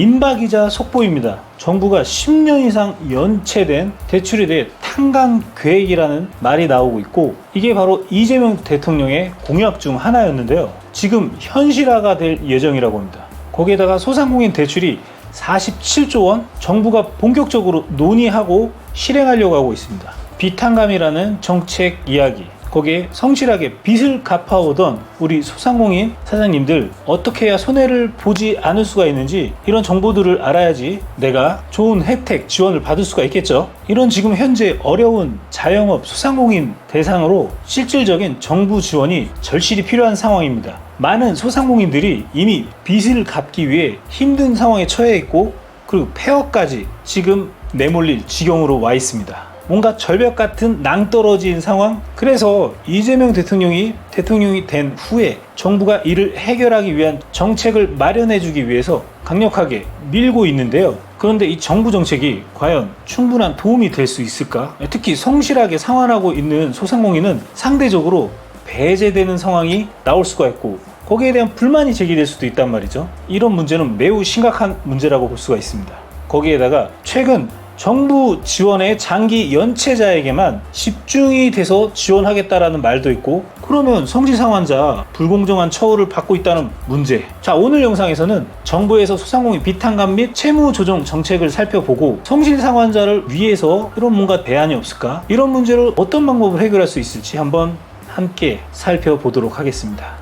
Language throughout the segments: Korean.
임박이자 속보입니다. 정부가 10년 이상 연체된 대출에 대해 탕감 계획이라는 말이 나오고 있고 이게 바로 이재명 대통령의 공약 중 하나였는데요. 지금 현실화가 될 예정이라고 합니다. 거기에다가 소상공인 대출이 47조 원 정부가 본격적으로 논의하고 실행하려고 하고 있습니다. 비탄감이라는 정책 이야기. 거기에 성실하게 빚을 갚아오던 우리 소상공인 사장님들 어떻게 해야 손해를 보지 않을 수가 있는지 이런 정보들을 알아야지 내가 좋은 혜택 지원을 받을 수가 있겠죠. 이런 지금 현재 어려운 자영업 소상공인 대상으로 실질적인 정부 지원이 절실히 필요한 상황입니다. 많은 소상공인들이 이미 빚을 갚기 위해 힘든 상황에 처해 있고 그리고 폐업까지 지금 내몰릴 지경으로 와 있습니다. 뭔가 절벽 같은 낭떠러진 상황. 그래서 이재명 대통령이 대통령이 된 후에 정부가 이를 해결하기 위한 정책을 마련해주기 위해서 강력하게 밀고 있는데요. 그런데 이 정부 정책이 과연 충분한 도움이 될 수 있을까? 특히 성실하게 상환하고 있는 소상공인은 상대적으로 배제되는 상황이 나올 수가 있고 거기에 대한 불만이 제기될 수도 있단 말이죠. 이런 문제는 매우 심각한 문제라고 볼 수가 있습니다. 거기에다가 최근 정부 지원의 장기 연체자에게만 집중이 돼서 지원하겠다라는 말도 있고 그러면 성실상환자 불공정한 처우를 받고 있다는 문제 자 오늘 영상에서는 정부에서 소상공인 비탄감 및 채무 조정 정책을 살펴보고 성실상 환자를 위해서 이런 뭔가 대안이 없을까 이런 문제를 어떤 방법을 해결할 수 있을지 한번 함께 살펴보도록 하겠습니다.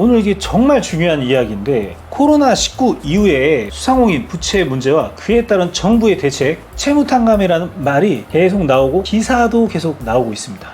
오늘 이게 정말 중요한 이야기인데 코로나19 이후에 수상공인 부채 문제와 그에 따른 정부의 대책 채무탕감이라는 말이 계속 나오고 기사도 계속 나오고 있습니다.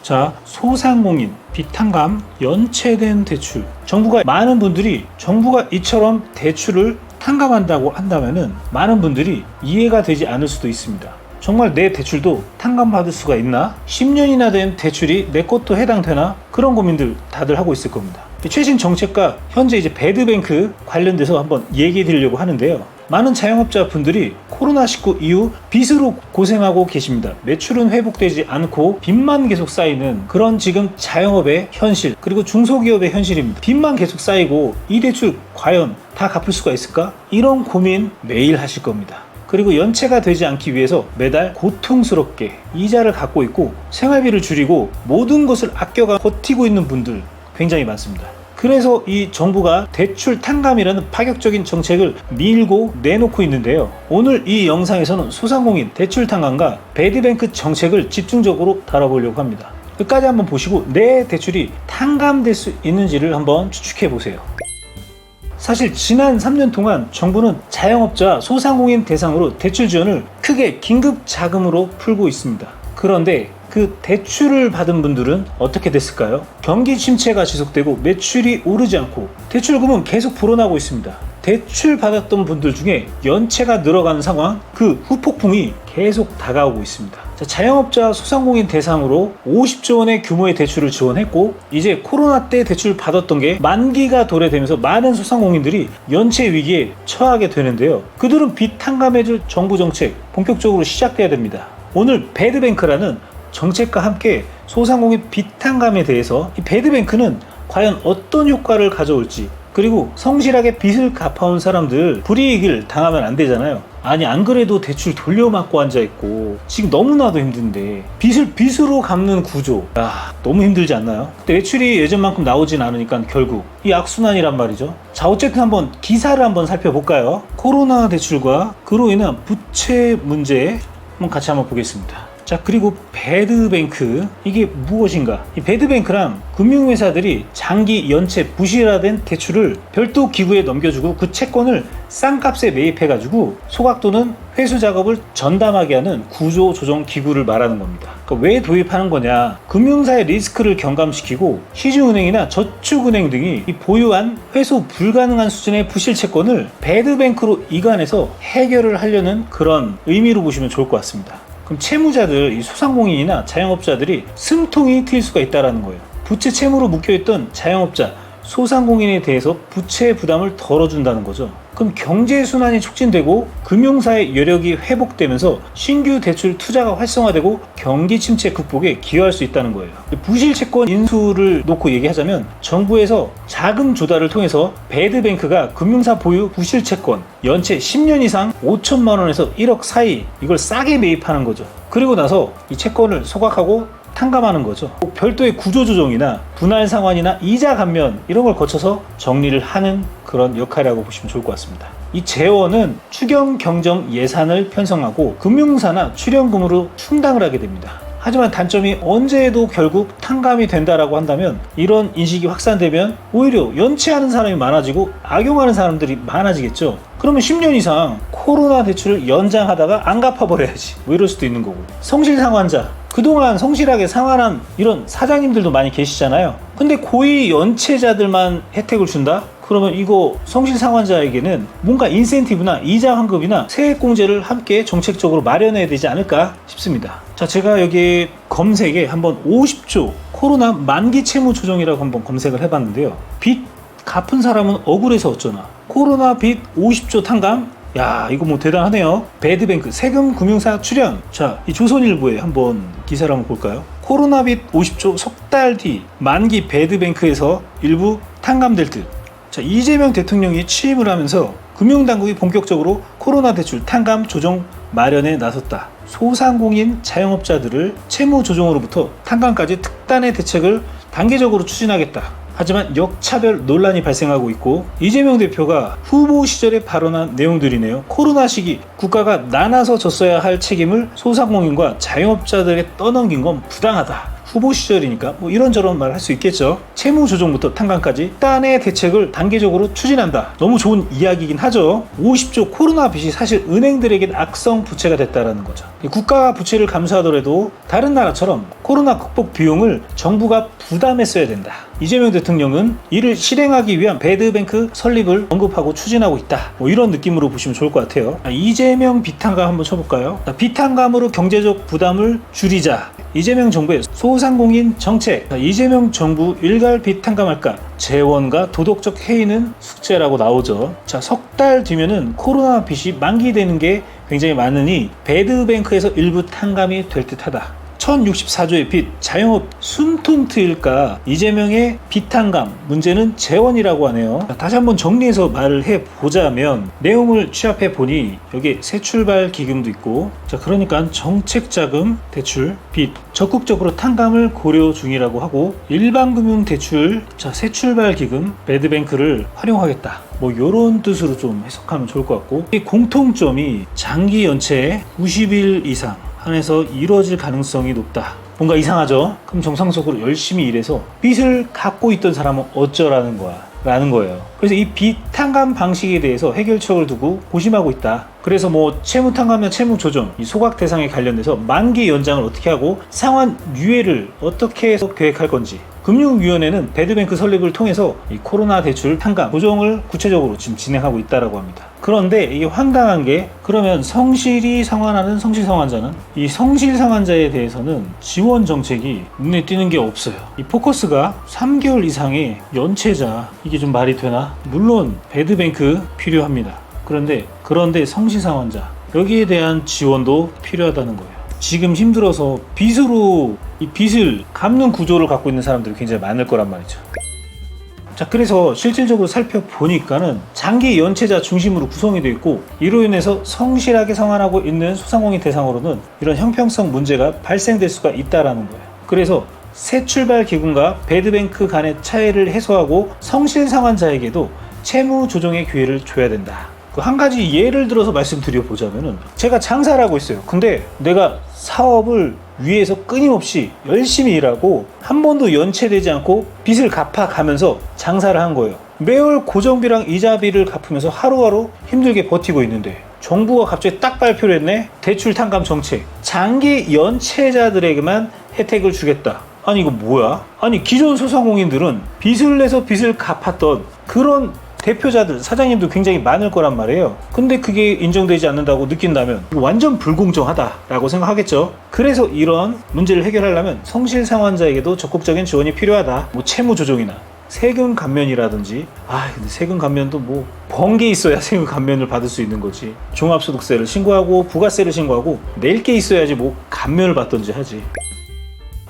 자, 소상공인 비탕감 연체된 대출. 정부가 많은 분들이 정부가 이처럼 대출을 탕감한다고 한다면은 많은 분들이 이해가 되지 않을 수도 있습니다. 정말 내 대출도 탕감받을 수가 있나? 10년이나 된 대출이 내 것도 해당되나? 그런 고민들 다들 하고 있을 겁니다. 최신 정책과 현재 이제 배드뱅크 관련돼서 한번 얘기해 드리려고 하는데요. 많은 자영업자 분들이 코로나19 이후 빚으로 고생하고 계십니다. 매출은 회복되지 않고 빚만 계속 쌓이는 그런 지금 자영업의 현실, 그리고 중소기업의 현실입니다. 빚만 계속 쌓이고 이 대출 과연 다 갚을 수가 있을까? 이런 고민 매일 하실 겁니다. 그리고 연체가 되지 않기 위해서 매달 고통스럽게 이자를 갖고 있고 생활비를 줄이고 모든 것을 아껴가 버티고 있는 분들 굉장히 많습니다. 그래서 이 정부가 대출 탕감이라는 파격적인 정책을 밀고 내놓고 있는데요. 오늘 이 영상에서는 소상공인 대출 탕감과 배드뱅크 정책을 집중적으로 다뤄보려고 합니다. 끝까지 한번 보시고 내 대출이 탕감될 수 있는지를 한번 추측해 보세요. 사실 지난 3년 동안 정부는 자영업자 소상공인 대상으로 대출 지원을 크게 긴급 자금으로 풀고 있습니다. 그런데 그 대출을 받은 분들은 어떻게 됐을까요? 경기 침체가 지속되고 매출이 오르지 않고 대출금은 계속 불어나고 있습니다. 대출 받았던 분들 중에 연체가 늘어가는 상황, 그 후폭풍이 계속 다가오고 있습니다. 자, 자영업자 소상공인 대상으로 50조 원의 규모의 대출을 지원했고 이제 코로나 때 대출 받았던 게 만기가 도래되면서 많은 소상공인들이 연체 위기에 처하게 되는데요. 그들은 빚 탕감해줄 정부 정책 본격적으로 시작돼야 됩니다. 오늘 배드뱅크라는 정책과 함께 소상공인 빚 탕감에 대해서 이 배드뱅크는 과연 어떤 효과를 가져올지 그리고 성실하게 빚을 갚아온 사람들 불이익을 당하면 안 되잖아요. 아니 안 그래도 대출 돌려막고 앉아 있고 지금 너무나도 힘든데 빚을 빚으로 갚는 구조 야 너무 힘들지 않나요? 매출이 예전만큼 나오진 않으니까 결국 이 악순환이란 말이죠. 자 어쨌든 한번 기사를 한번 살펴볼까요? 코로나 대출과 그로 인한 부채 문제 한번 같이 한번 보겠습니다. 자 그리고 배드뱅크 이게 무엇인가 이 배드뱅크랑 금융회사들이 장기 연체 부실화된 대출을 별도 기구에 넘겨주고 그 채권을 싼값에 매입해 가지고 소각 또는 회수 작업을 전담하게 하는 구조 조정 기구를 말하는 겁니다. 그러니까 왜 도입하는 거냐? 금융사의 리스크를 경감시키고 시중은행이나 저축은행 등이 이 보유한 회수 불가능한 수준의 부실 채권을 배드뱅크로 이관해서 해결을 하려는 그런 의미로 보시면 좋을 것 같습니다. 그럼 채무자들, 이 소상공인이나 자영업자들이 숨통이 트일 수가 있다는 거예요. 부채 채무로 묶여있던 자영업자, 소상공인에 대해서 부채 부담을 덜어준다는 거죠. 그럼 경제 순환이 촉진되고 금융사의 여력이 회복되면서 신규 대출 투자가 활성화되고 경기 침체 극복에 기여할 수 있다는 거예요. 부실 채권 인수를 놓고 얘기하자면 정부에서 자금 조달을 통해서 배드뱅크가 금융사 보유 부실 채권 연체 10년 이상 5천만 원에서 1억 사이 이걸 싸게 매입하는 거죠. 그리고 나서 이 채권을 소각하고 탕감하는 거죠. 꼭 별도의 구조조정이나 분할 상환이나 이자 감면 이런 걸 거쳐서 정리를 하는 그런 역할이라고 보시면 좋을 것 같습니다. 이 재원은 추경 경정 예산을 편성하고 금융사나 출연금으로 충당을 하게 됩니다. 하지만 단점이 언제에도 결국 탕감이 된다라고 한다면 이런 인식이 확산되면 오히려 연체하는 사람이 많아지고 악용하는 사람들이 많아지겠죠. 그러면 10년 이상 코로나 대출을 연장하다가 안 갚아버려야지. 뭐 이럴 수도 있는 거고. 성실 상환자. 그동안 성실하게 상환한 이런 사장님들도 많이 계시잖아요. 근데 고위 연체자들만 혜택을 준다? 그러면 이거 성실 상환자에게는 뭔가 인센티브나 이자 환급이나 세액공제를 함께 정책적으로 마련해야 되지 않을까 싶습니다. 자, 제가 여기 검색에 한번 50조 코로나 만기 채무 조정이라고 한번 검색을 해봤는데요. 빚 갚은 사람은 억울해서 어쩌나. 코로나 빚 50조 탕감? 야, 이거 뭐 대단하네요. 배드뱅크 세금 금융사 출연. 자, 이 조선일보에 한번 기사를 한번 볼까요? 코로나 빚 50조 석 달 뒤 만기 배드뱅크에서 일부 탕감될 듯. 자, 이재명 대통령이 취임을 하면서 금융당국이 본격적으로 코로나 대출 탕감 조정 마련에 나섰다. 소상공인 자영업자들을 채무 조정으로부터 탕감까지 특단의 대책을 단계적으로 추진하겠다. 하지만 역차별 논란이 발생하고 있고 이재명 대표가 후보 시절에 발언한 내용들이네요. 코로나 시기 국가가 나눠서 졌어야 할 책임을 소상공인과 자영업자들에게 떠넘긴 건 부당하다. 후보 시절이니까 뭐 이런저런 말 할 수 있겠죠. 채무 조정부터 탕감까지 딴의 대책을 단계적으로 추진한다. 너무 좋은 이야기긴 하죠. 50조 코로나 빚이 사실 은행들에겐 악성 부채가 됐다라는 거죠. 국가 부채를 감수하더라도 다른 나라처럼 코로나 극복 비용을 정부가 부담했어야 된다. 이재명 대통령은 이를 실행하기 위한 배드뱅크 설립을 언급하고 추진하고 있다. 뭐 이런 느낌으로 보시면 좋을 것 같아요. 자, 이재명 비탄감 한번 쳐볼까요? 자, 비탄감으로 경제적 부담을 줄이자. 이재명 정부의 소상공인 정책. 자, 이재명 정부 일갈 비탄감할까? 재원과 도덕적 해이는 숙제라고 나오죠. 자, 석 달 뒤면은 코로나 빚이 만기되는 게 굉장히 많으니 배드뱅크에서 일부 탕감이 될 듯하다. 1064조의 빚, 자영업 순톤트일까? 이재명의 비탄감, 문제는 재원이라고 하네요. 자, 다시 한번 정리해서 말을 해보자면, 내용을 취합해 보니, 여기 새 출발 기금도 있고, 자, 그러니까 정책자금, 대출, 빚, 적극적으로 탕감을 고려 중이라고 하고, 일반금융 대출, 자, 새 출발 기금, 배드뱅크를 활용하겠다. 뭐 요런 뜻으로 좀 해석하면 좋을 것 같고 이 공통점이 장기 연체 90일 이상 한에서 이루어질 가능성이 높다. 뭔가 이상하죠? 그럼 정상적으로 열심히 일해서 빚을 갖고 있던 사람은 어쩌라는 거야? 라는 거예요. 그래서 이 빚 탕감 방식에 대해서 해결책을 두고 고심하고 있다. 그래서 뭐 채무 탕감이나 채무 조정, 이 소각 대상에 관련돼서 만기 연장을 어떻게 하고 상환 유예를 어떻게 해서 계획할 건지 금융위원회는 배드뱅크 설립을 통해서 이 코로나 대출 탕감 조정을 구체적으로 지금 진행하고 있다라고 합니다. 그런데 이게 황당한 게 그러면 성실히 상환하는 성실 상환자는 이 성실 상환자에 대해서는 지원 정책이 눈에 띄는 게 없어요. 이 포커스가 3개월 이상의 연체자 이게 좀 말이 되나? 물론 배드뱅크 필요합니다. 그런데 그런데 성실 상환자 여기에 대한 지원도 필요하다는 거예요. 지금 힘들어서 빚으로 이 빚을 갚는 구조를 갖고 있는 사람들이 굉장히 많을 거란 말이죠. 자, 그래서 실질적으로 살펴보니까는 장기 연체자 중심으로 구성이 되어 있고 이로 인해서 성실하게 상환하고 있는 소상공인 대상으로는 이런 형평성 문제가 발생될 수가 있다라는 거예요. 그래서 새 출발 기금과 배드뱅크 간의 차이를 해소하고 성실 상환자에게도 채무 조정의 기회를 줘야 된다. 그한 가지 예를 들어서 말씀드려 보자면은 제가 장사를 하고 있어요. 근데 내가 사업을 위해서 끊임없이 열심히 일하고 한 번도 연체되지 않고 빚을 갚아가면서 장사를 한 거예요. 매월 고정비랑 이자비를 갚으면서 하루하루 힘들게 버티고 있는데 정부가 갑자기 딱 발표를 했네. 대출 탕감 정책. 장기 연체자들에게만 혜택을 주겠다. 아니 이거 뭐야? 아니 기존 소상공인들은 빚을 내서 빚을 갚았던 그런 대표자들, 사장님도 굉장히 많을 거란 말이에요. 근데 그게 인정되지 않는다고 느낀다면 완전 불공정하다라고 생각하겠죠. 그래서 이런 문제를 해결하려면 성실 상환자에게도 적극적인 지원이 필요하다. 뭐 채무 조정이나 세금 감면이라든지 아 근데 세금 감면도 뭐 번개 있어야 세금 감면을 받을 수 있는 거지 종합소득세를 신고하고 부가세를 신고하고 낼 게 있어야지 뭐 감면을 받던지 하지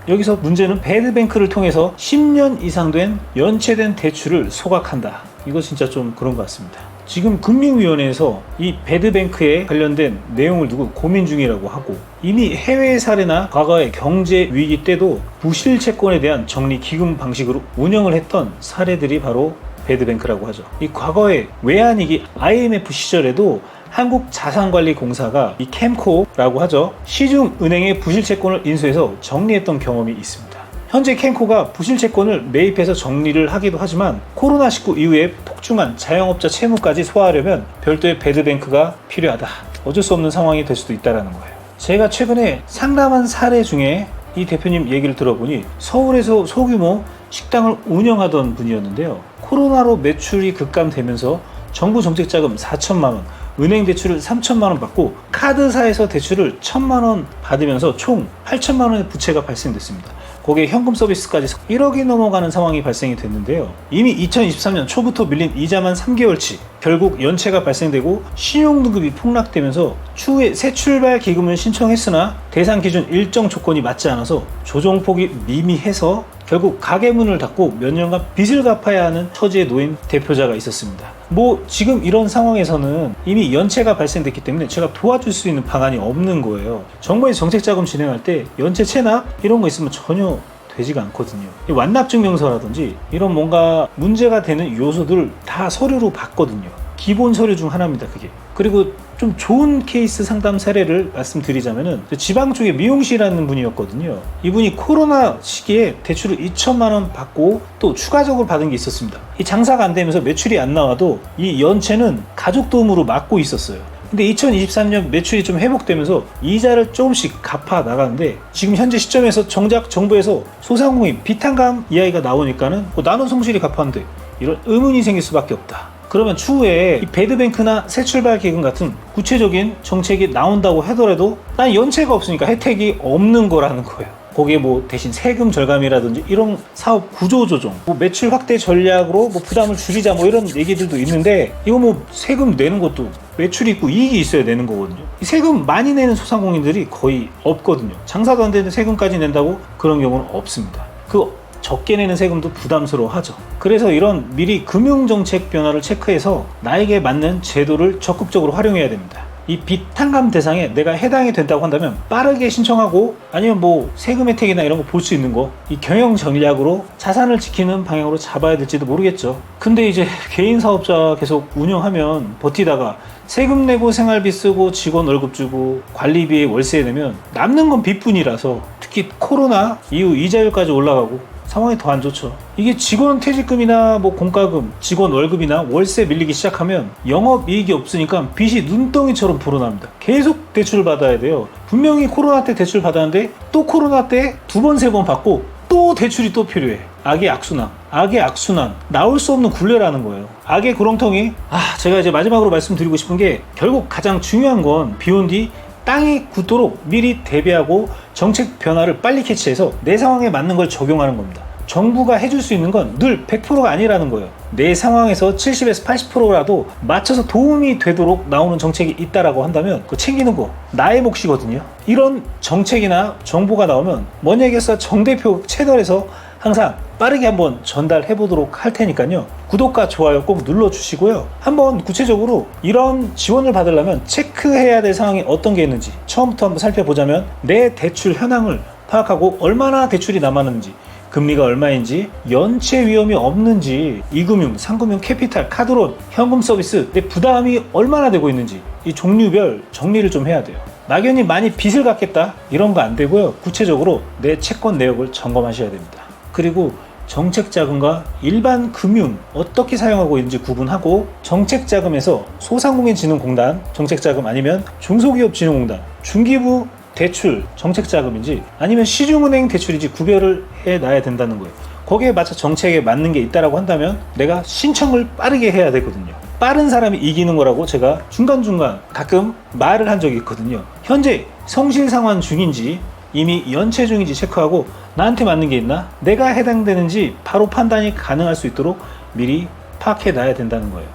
여기서 문제는 배드뱅크를 통해서 10년 이상 된 연체된 대출을 소각한다. 이거 진짜 좀 그런 것 같습니다. 지금 금융위원회에서 이 배드뱅크에 관련된 내용을 두고 고민 중이라고 하고 이미 해외 사례나 과거의 경제 위기 때도 부실 채권에 대한 정리 기금 방식으로 운영을 했던 사례들이 바로 배드뱅크라고 하죠. 이 과거에 외환위기 IMF 시절에도 한국자산관리공사가 이 캠코라고 하죠. 시중은행의 부실채권을 인수해서 정리했던 경험이 있습니다. 현재 캠코가 부실채권을 매입해서 정리를 하기도 하지만 코로나19 이후에 폭증한 자영업자 채무까지 소화하려면 별도의 배드뱅크가 필요하다. 어쩔 수 없는 상황이 될 수도 있다는 거예요. 제가 최근에 상담한 사례 중에 이 대표님 얘기를 들어보니 서울에서 소규모 식당을 운영하던 분이었는데요. 코로나로 매출이 급감되면서 정부 정책 자금 4천만 원, 은행 대출을 3천만 원 받고 카드사에서 대출을 1천만 원 받으면서 총 8천만 원의 부채가 발생됐습니다. 거기에 현금 서비스까지 1억이 넘어가는 상황이 발생이 됐는데요. 이미 2023년 초부터 밀린 이자만 3개월치 결국 연체가 발생되고 신용등급이 폭락되면서 추후에 새 출발 기금을 신청했으나 대상 기준 일정 조건이 맞지 않아서 조정폭이 미미해서 결국 가게 문을 닫고 몇 년간 빚을 갚아야 하는 처지에 놓인 대표자가 있었습니다. 뭐 지금 이런 상황에서는 이미 연체가 발생됐기 때문에 제가 도와줄 수 있는 방안이 없는 거예요. 정부의 정책 자금 진행할 때 연체 체납 이런 거 있으면 전혀 되지가 않거든요. 이 완납 증명서라든지 이런 뭔가 문제가 되는 요소들을 다 서류로 받거든요. 기본 서류 중 하나입니다, 그게. 그리고 좀 좋은 케이스 상담 사례를 말씀드리자면은 지방 쪽에 미용실이라는 분이었거든요. 이분이 코로나 시기에 대출을 2천만 원 받고 또 추가적으로 받은 게 있었습니다. 이 장사가 안 되면서 매출이 안 나와도 이 연체는 가족 도움으로 막고 있었어요. 근데 2023년 매출이 좀 회복되면서 이자를 조금씩 갚아 나가는데 지금 현재 시점에서 정작 정부에서 소상공인 비탄감 이야기가 나오니까는 뭐 나는 성실히 갚았는데 이런 의문이 생길 수밖에 없다. 그러면 추후에 이 배드뱅크나 새 출발 기금 같은 구체적인 정책이 나온다고 하더라도 난 연체가 없으니까 혜택이 없는 거라는 거예요. 거기에 뭐 대신 세금 절감이라든지 이런 사업 구조 조정, 뭐 매출 확대 전략으로 뭐 부담을 줄이자 뭐 이런 얘기들도 있는데 이거 뭐 세금 내는 것도 매출이 있고 이익이 있어야 내는 거거든요. 이 세금 많이 내는 소상공인들이 거의 없거든요. 장사도 안 되는데 세금까지 낸다고 그런 경우는 없습니다. 그 적게 내는 세금도 부담스러워하죠. 그래서 이런 미리 금융정책 변화를 체크해서 나에게 맞는 제도를 적극적으로 활용해야 됩니다. 이 빚 탕감 대상에 내가 해당이 된다고 한다면 빠르게 신청하고 아니면 뭐 세금 혜택이나 이런 거 볼 수 있는 거 이 경영 전략으로 자산을 지키는 방향으로 잡아야 될지도 모르겠죠. 근데 이제 개인 사업자 계속 운영하면 버티다가 세금 내고 생활비 쓰고 직원 월급 주고 관리비에 월세 내면 남는 건 빚뿐이라서 특히 코로나 이후 이자율까지 올라가고 상황이 더 안 좋죠. 이게 직원 퇴직금이나 뭐 공과금, 직원 월급이나 월세 밀리기 시작하면 영업 이익이 없으니까 빚이 눈덩이처럼 불어납니다. 계속 대출 받아야 돼요. 분명히 코로나 때 대출 받았는데 또 코로나 때 두 번, 세 번 받고 또 대출이 또 필요해. 악의 악순환. 악의 악순환. 나올 수 없는 굴레라는 거예요. 악의 구렁텅이. 아, 제가 이제 마지막으로 말씀드리고 싶은 게 결국 가장 중요한 건 비온 뒤 땅이 굳도록 미리 대비하고 정책 변화를 빨리 캐치해서 내 상황에 맞는 걸 적용하는 겁니다. 정부가 해줄 수 있는 건 늘 100%가 아니라는 거예요. 내 상황에서 70에서 80%라도 맞춰서 도움이 되도록 나오는 정책이 있다라고 한다면 그 챙기는 거 나의 몫이거든요. 이런 정책이나 정보가 나오면 뭔 얘기했어 정 대표 채널에서 항상 빠르게 한번 전달해 보도록 할 테니까요. 구독과 좋아요 꼭 눌러 주시고요. 한번 구체적으로 이런 지원을 받으려면 체크해야 될 상황이 어떤 게 있는지 처음부터 한번 살펴보자면 내 대출 현황을 파악하고 얼마나 대출이 남았는지 금리가 얼마인지, 연체 위험이 없는지, 이금융, 상금융, 캐피탈, 카드론, 현금 서비스, 내 부담이 얼마나 되고 있는지 이 종류별 정리를 좀 해야 돼요. 막연히 많이 빚을 갖겠다 이런 거 안 되고요. 구체적으로 내 채권 내역을 점검하셔야 됩니다. 그리고 정책 자금과 일반 금융 어떻게 사용하고 있는지 구분하고 정책 자금에서 소상공인진흥공단 정책 자금 아니면 중소기업진흥공단 중기부 대출 정책 자금인지 아니면 시중은행 대출인지 구별을 해 놔야 된다는 거예요. 거기에 맞춰 정책에 맞는 게 있다라고 한다면 내가 신청을 빠르게 해야 되거든요. 빠른 사람이 이기는 거라고 제가 중간중간 가끔 말을 한 적이 있거든요. 현재 성실 상환 중인지 이미 연체 중인지 체크하고 나한테 맞는 게 있나? 내가 해당되는지 바로 판단이 가능할 수 있도록 미리 파악해 놔야 된다는 거예요.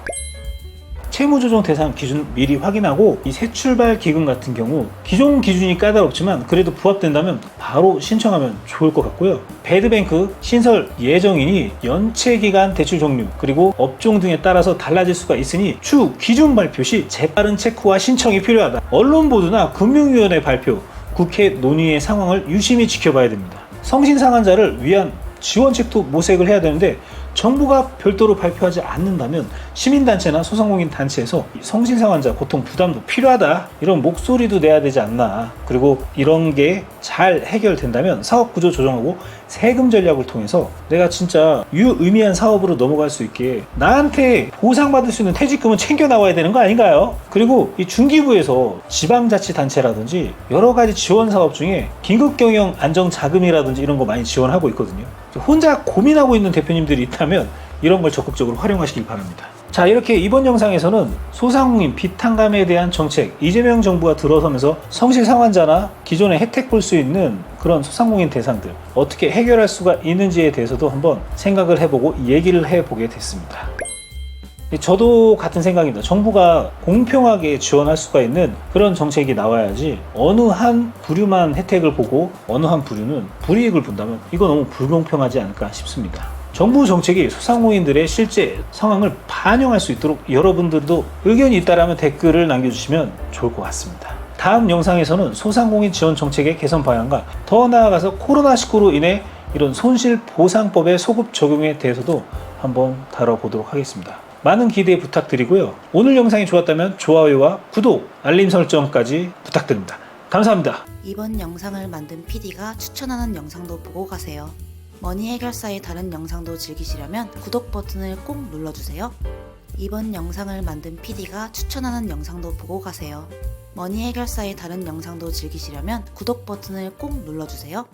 채무조정 대상 기준 미리 확인하고 이 새 출발 기금 같은 경우 기존 기준이 까다롭지만 그래도 부합된다면 바로 신청하면 좋을 것 같고요. 배드뱅크 신설 예정이니 연체 기간 대출 종류 그리고 업종 등에 따라서 달라질 수가 있으니 추 기준 발표 시 재빠른 체크와 신청이 필요하다. 언론 보도나 금융위원회 발표, 국회 논의의 상황을 유심히 지켜봐야 됩니다. 성신 상환자를 위한 지원책도 모색을 해야 되는데 정부가 별도로 발표하지 않는다면 시민단체나 소상공인 단체에서 성신상 환자 고통 부담도 필요하다 이런 목소리도 내야 되지 않나 그리고 이런 게 잘 해결된다면 사업 구조 조정하고 세금 전략을 통해서 내가 진짜 유의미한 사업으로 넘어갈 수 있게 나한테 보상받을 수 있는 퇴직금은 챙겨 나와야 되는 거 아닌가요? 그리고 이 중기부에서 지방자치단체라든지 여러 가지 지원 사업 중에 긴급경영 안정자금이라든지 이런 거 많이 지원하고 있거든요. 혼자 고민하고 있는 대표님들이 있다면 이런 걸 적극적으로 활용하시길 바랍니다. 자, 이렇게 이번 영상에서는 소상공인 비탄감에 대한 정책, 이재명 정부가 들어서면서 성실 상환자나 기존에 혜택 볼 수 있는 그런 소상공인 대상들 어떻게 해결할 수가 있는지에 대해서도 한번 생각을 해보고 얘기를 해보게 됐습니다. 저도 같은 생각입니다. 정부가 공평하게 지원할 수가 있는 그런 정책이 나와야지 어느 한 부류만 혜택을 보고 어느 한 부류는 불이익을 본다면 이거 너무 불공평하지 않을까 싶습니다. 정부 정책이 소상공인들의 실제 상황을 반영할 수 있도록 여러분들도 의견이 있다라면 댓글을 남겨주시면 좋을 것 같습니다. 다음 영상에서는 소상공인 지원 정책의 개선 방향과 더 나아가서 코로나19로 인해 이런 손실 보상법의 소급 적용에 대해서도 한번 다뤄보도록 하겠습니다. 많은 기대 부탁드리고요. 오늘 영상이 좋았다면 좋아요와 구독, 알림 설정까지 부탁드립니다. 감사합니다. 이번 영상을 만든 PD가 추천하는 영상도 보고 가세요. 머니 해결사의 다른 영상도 즐기시려면 구독 버튼을 꼭 눌러주세요. 이번 영상을 만든 PD가 추천하는 영상도 보고 가세요. 머니 해결사의 다른 영상도 즐기시려면 구독 버튼을 꼭 눌러주세요.